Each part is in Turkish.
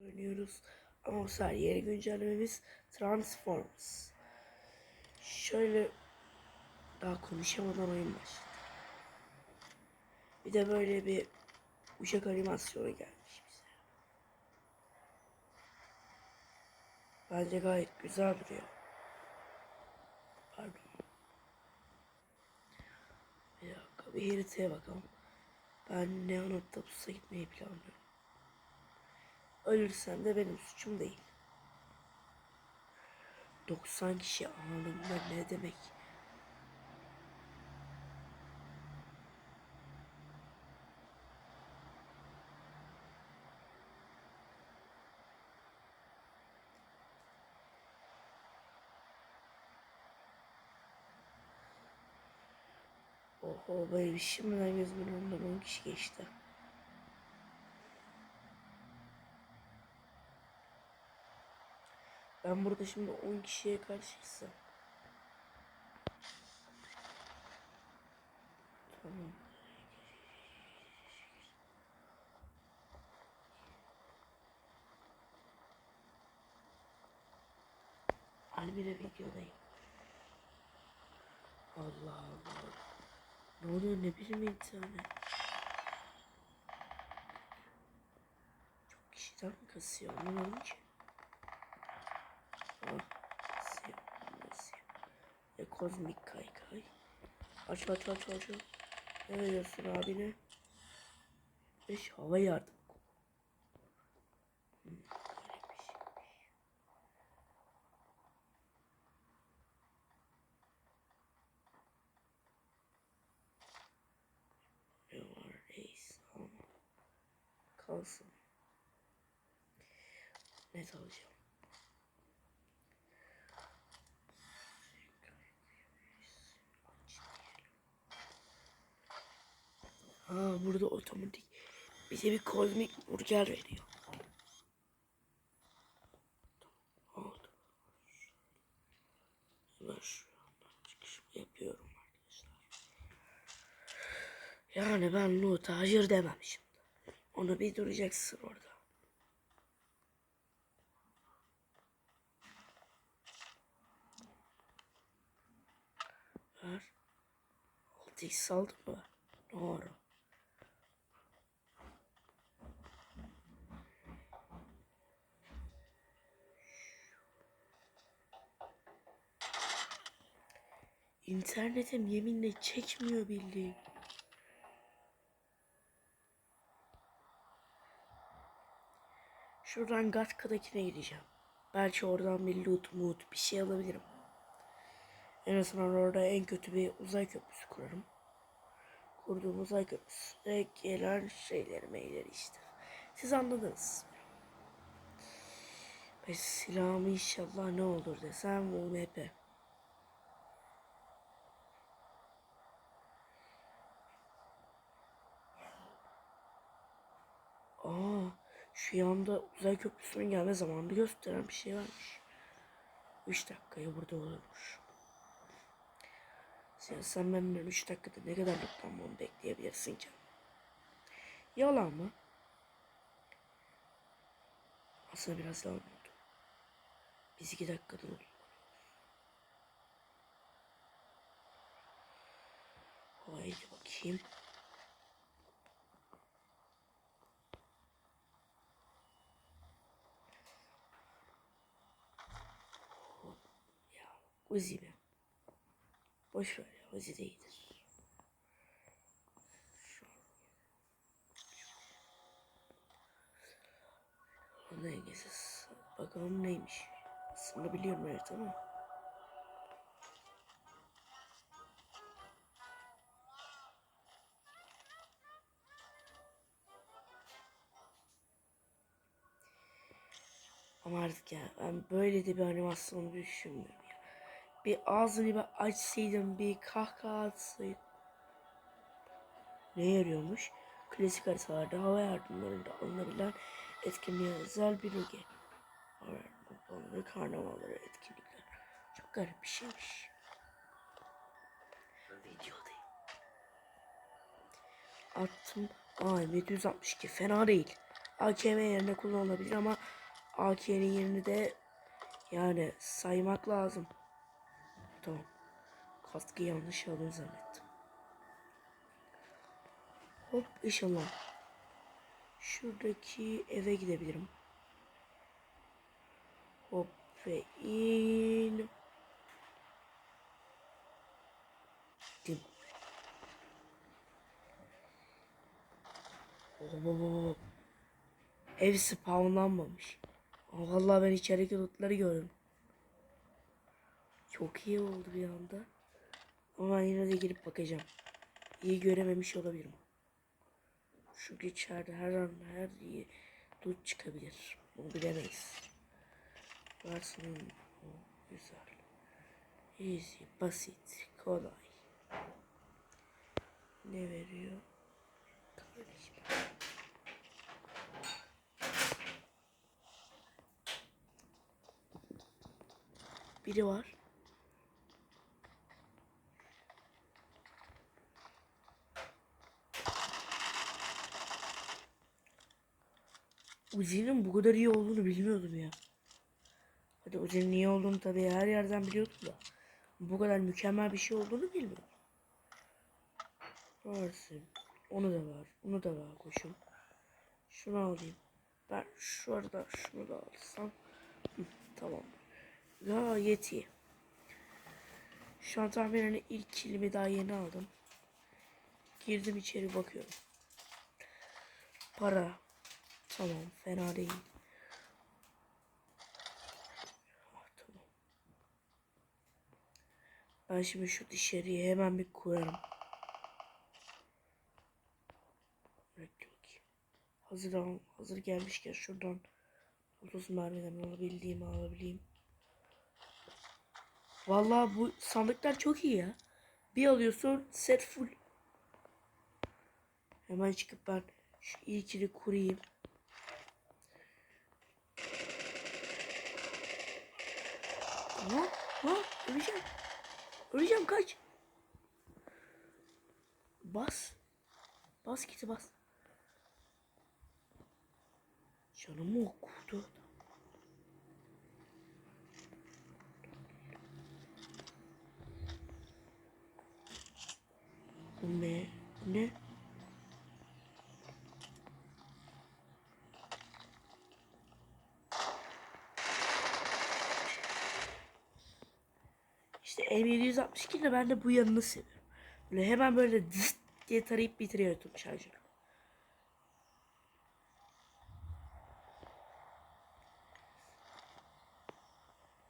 oynuyoruz. Ama bu sefer yeni güncellememiz Transformers. Şöyle daha konuşamadan oyun başladı. Bir de böyle bir uşak animasyonu gelmiş bize. Bence gayet güzel duruyor. Pardon. Bir dakika bir haritaya bakalım. Ben Neonotopus'a gitmeyi planlıyorum. Ölürsem de benim suçum değil. 90 kişi anında ne demek? Oho böyle şimdiden gözümün önünden 10 kişi geçti. Ben burada şimdi 10 kişiye karşıysam. Tamam. Albire videodayım. Allah Allah. Ne oluyor ne bileyim internet. Çok kişiden kasıyor anlamadım ki. Ah, nasıl yap- nasıl yap- E, kozmik kaykay. Aç aç aç. aç. Ne veriyorsun abine? Beş hava yardım. Hmm, böyle bir şeymiş. Ne var reis? Ama kalsın. Net alacağım. Ha burada otomatik bize bir kozmik burger veriyor. Yapıyorum arkadaşlar. Yani ben Nuh'a hayır demem şimdi. Onu bir duracaksın orada. Ver. 6x aldın mı? İnternetim yeminle çekmiyor bildiğin. Şuradan Gatka'dakine gideceğim. Belki oradan bir loot mood bir şey alabilirim. En azından orada en kötü bir uzay köprüsü kurarım. Kurduğum uzay köprüsüne gelen şeyleri meyleri işte. Siz anladınız. Ve silahım inşallah ne olur desem UMP. Aa, şu yanda uzay köprüsünün gelme zamanını gösteren bir şey varmış. 3 dakikaya burada olurmuş. Sen, sen benden 3 dakikada ne kadar lootlanmamı bekleyebilirsin ki? Yalan mı? Aslında biraz yalan oldu. Biz 2 dakikada lootlanıyoruz. Haydi bakayım. Ya Uzi mi? Boş ver ya Uzi de iyidir. An dengesiz. Bakalım neymiş. Aslında biliyorum evet ama. Ama artık ya ben böyle de bir animasyon düşünmüyorum. Bir ağzını bir açsaydım bir kahkaha atsaydım. Ne yarıyormuş? Klasik haritalarda hava yardımlarında alınabilen etkinliğe özel bir. Hava ve karnavalları etkinlikler. Çok garip bir şeymiş. Videodayım. Attım. Aa 762 fena değil. AKM yerine kullanılabilir ama AK'nin yerini de yani saymak lazım. Tamam. Kaskı yanlış aldım zannettim. Hop ışınlan. Şuradaki eve gidebilirim. Hop ve in. Oo. Ev spawnlanmamış. Vallahi ben içerideki lootları gördüm. Çok iyi oldu bir anda. Ama yine de girip bakacağım. İyi görememiş olabilirim. Çünkü içeride her an her iyi loot çıkabilir. Bunu bilemeyiz. Varsın güzel. Easy, basit, kolay. Ne veriyor? Biri var. Uzi'nin bu kadar iyi olduğunu bilmiyordum ya. Hadi Uzi'nin iyi olduğunu tabii her yerden biliyordum da. Bu kadar mükemmel bir şey olduğunu bilmiyordum. Varsın. Onu da var. Onu da var koşum. Şunu alayım. Ben şu arada şunu da alsam. Hı, tamam. Gayet iyi. Şu an tahminen ilk kilimi daha yeni aldım. Girdim içeri bakıyorum. Para. Tamam fena değil. Ben şimdi şu dışarıyı hemen bir bakayım. Hazır, al, hazır gelmişken şuradan 30 mermiden alabildiğimi alabileyim. Vallahi bu sandıklar çok iyi ya. Bir alıyorsun set full. Hemen çıkıp ben şu ilkini kurayım. Ha? Ha? Öleceğim. Öleceğim kaç. Bas. Bas kiti bas. Canımı okudu. Bu ne? Bu Ne? İşte M762 ile ben de bu yanını seviyorum. Böyle hemen böyle dıst diye tarayıp bitiriyor tüm şarjörü.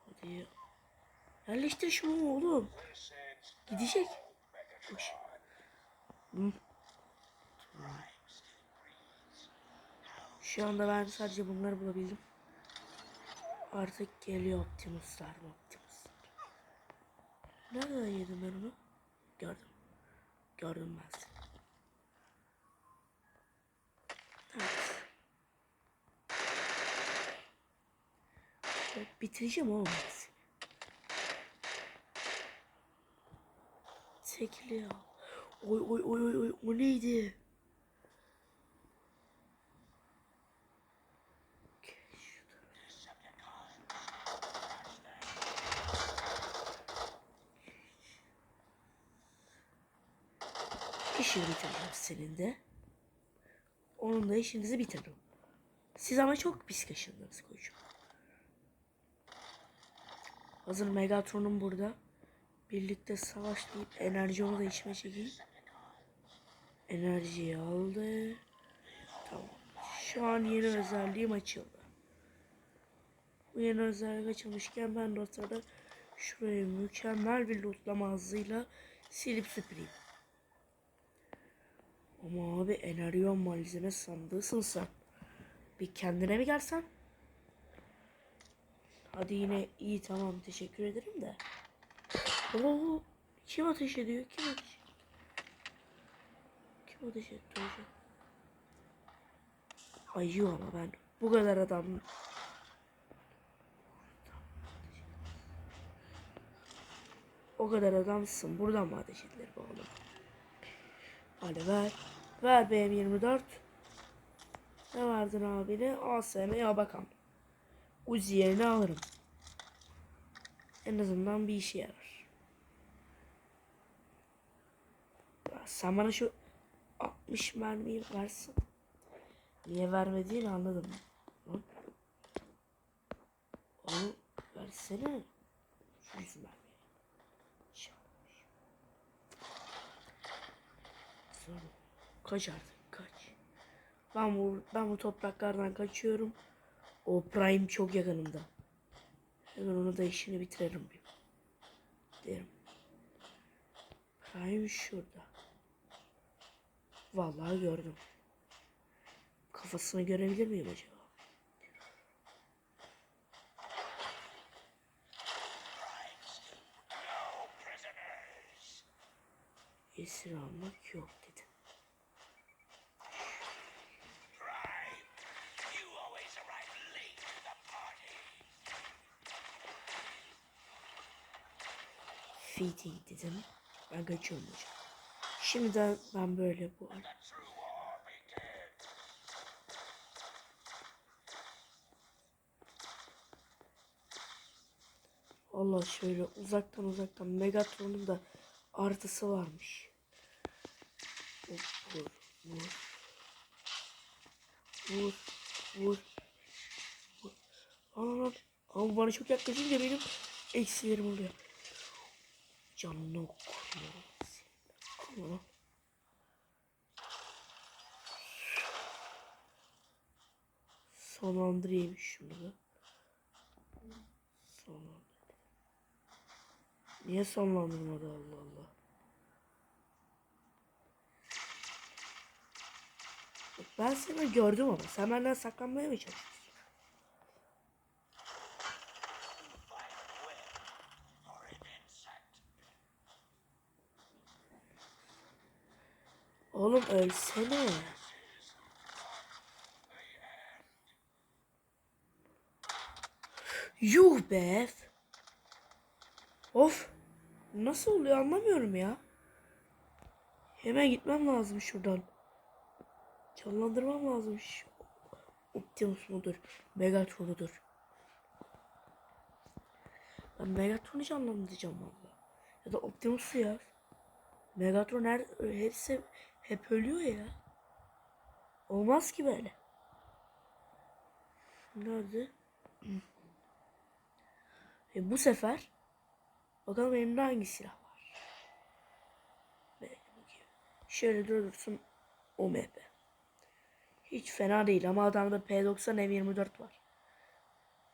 Hadi. Yerleştir şunu oğlum. Gidecek. Hı. Şu anda ben sadece bunları bulabildim. Artık geliyor Optimus'lar Optimus. Nereden yedim ben onu? Gördüm. Gördüm ben seni. Evet. Bitireceğim oğlum seni. Tekli ya. Oy oy oy oy oy o neydi? Gel şurada. İşini bitireceğim senin de. Onun da işinizi bitiririm. Siz ama çok pis kaşındınız koçum. Hazır Megatron'um burada. Birlikte savaşlayıp enerji onu da içime çekeyim. Enerjiyi aldı. Tamam. Şu an yeni özelliğim açıldı. Bu yeni özellik açılmışken ben de o şurayı mükemmel bir lootlama hızıyla silip süpüreyim. Ama abi enerjon malzeme sandığısın sen. Bir kendine mi gelsen? Hadi yine iyi tamam teşekkür ederim de. Oo, kim ateş ediyor? Kim ateş Kim ateş etti hocam? Ama ben bu kadar adam O kadar adamsın. Buradan mı ateş edilir bu oğlum? Hadi ver. Ver BM24. Ne verdin abine? ASM ya bakalım. Uzi yerine alırım. En azından bir işe yarar. Ya sen bana şu 60 mermiyi versin. Niye vermediğini anladım. Onu versene. Şu yüz kaç artık kaç. Ben bu ben bu topraklardan kaçıyorum. O Prime çok yakınımda. Hemen onu da işini bitiririm. Derim. Prime şurada. Vallahi gördüm. Kafasını görebilir miyim acaba? Esir almak yok Feeding dedim. Ben kaçıyorum hocam. Şimdiden ben böyle bu ar- True war begins. Allah şöyle uzaktan uzaktan Megatron'un da artısı varmış. Vur, vur, vur, vur, vur. Ama bana çok yaklaşınca benim eksilerim oluyor. Canını okuyorum. Ama sonlandırayım şunu da. Sonlandır. Niye sonlandırmadı Allah Allah. Ben seni gördüm ama sen benden saklanmaya mı çalışıyorsun? Oğlum ölsene. Yuh be. Of. Nasıl oluyor anlamıyorum ya. Hemen gitmem lazım şuradan. Canlandırmam lazım. Optimus mudur? Megatron'udur. Ben Megatron'u canlandıracağım valla. Ya da Optimus'u ya. Megatron her hepsi hep ölüyor ya. Olmaz ki böyle. Nerede? E bu sefer bakalım elimde hangi silah var. Şöyle durursun OMP. Hiç fena değil ama adamda P90 M24 var.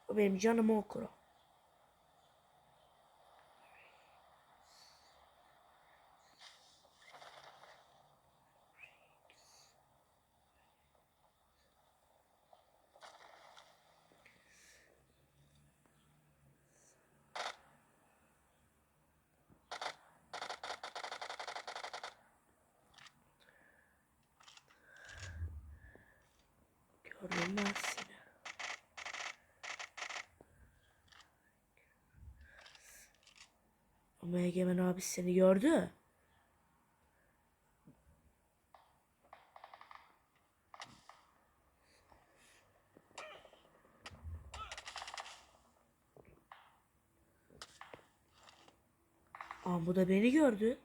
O benim canımı okur o. Ben seni. Ama Egemen abi seni gördü. Ama bu da beni gördü.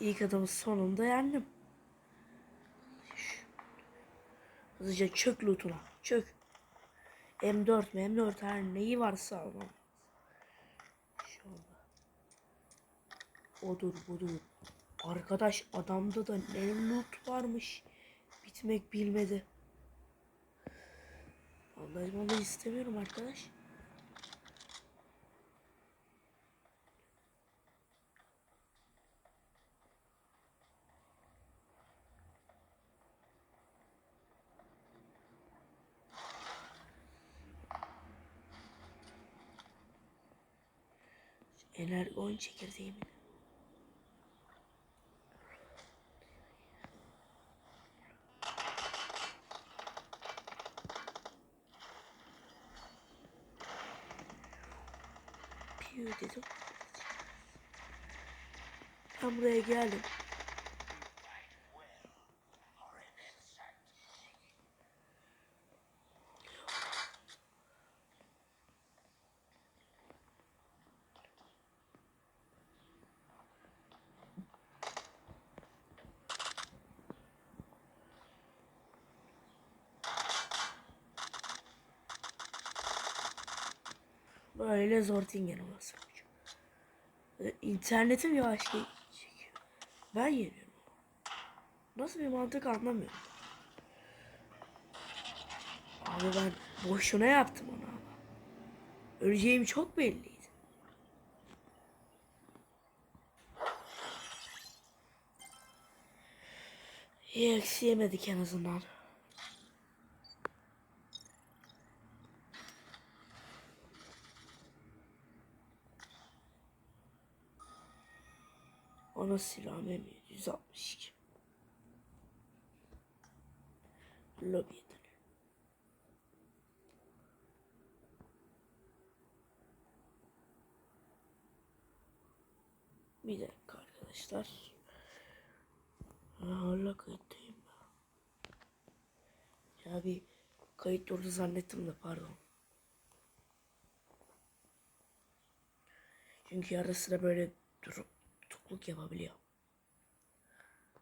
İlk adamı sonunda yendim. Hızlıca çök lootuna. Çök. M4 mi? M4 her neyi varsa almam. Anda. Odur budur. Arkadaş adamda da ne loot varmış. Bitmek bilmedi. Vallahi istemiyorum arkadaş. koyun çekirdeğimin. Piyo dedim. Ben buraya geldim. Zor tingen olması. Ee, İnternetim yavaş çekiyor. Ben yeniyorum. Nasıl bir mantık anlamıyorum. Abi ben boşuna yaptım onu ama. Öleceğim çok belliydi. İyi eksi yemedik en azından. Ana silahım M762. Lobiye dönüyor. Bir dakika arkadaşlar. Ha, Hala kayıttayım ben. Ya bir kayıt durdu zannettim de pardon. Çünkü ara sıra böyle durup tutukluk yapabiliyor.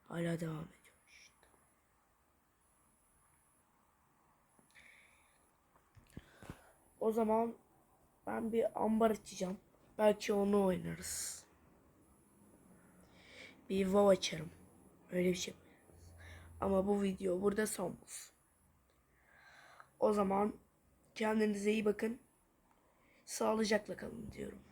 Hala devam ediyor işte. O zaman ben bir ambar açacağım. Belki onu oynarız. Bir WoW açarım. Öyle bir şey yaparız. Ama bu video burada son. O zaman kendinize iyi bakın. Sağlıcakla kalın diyorum.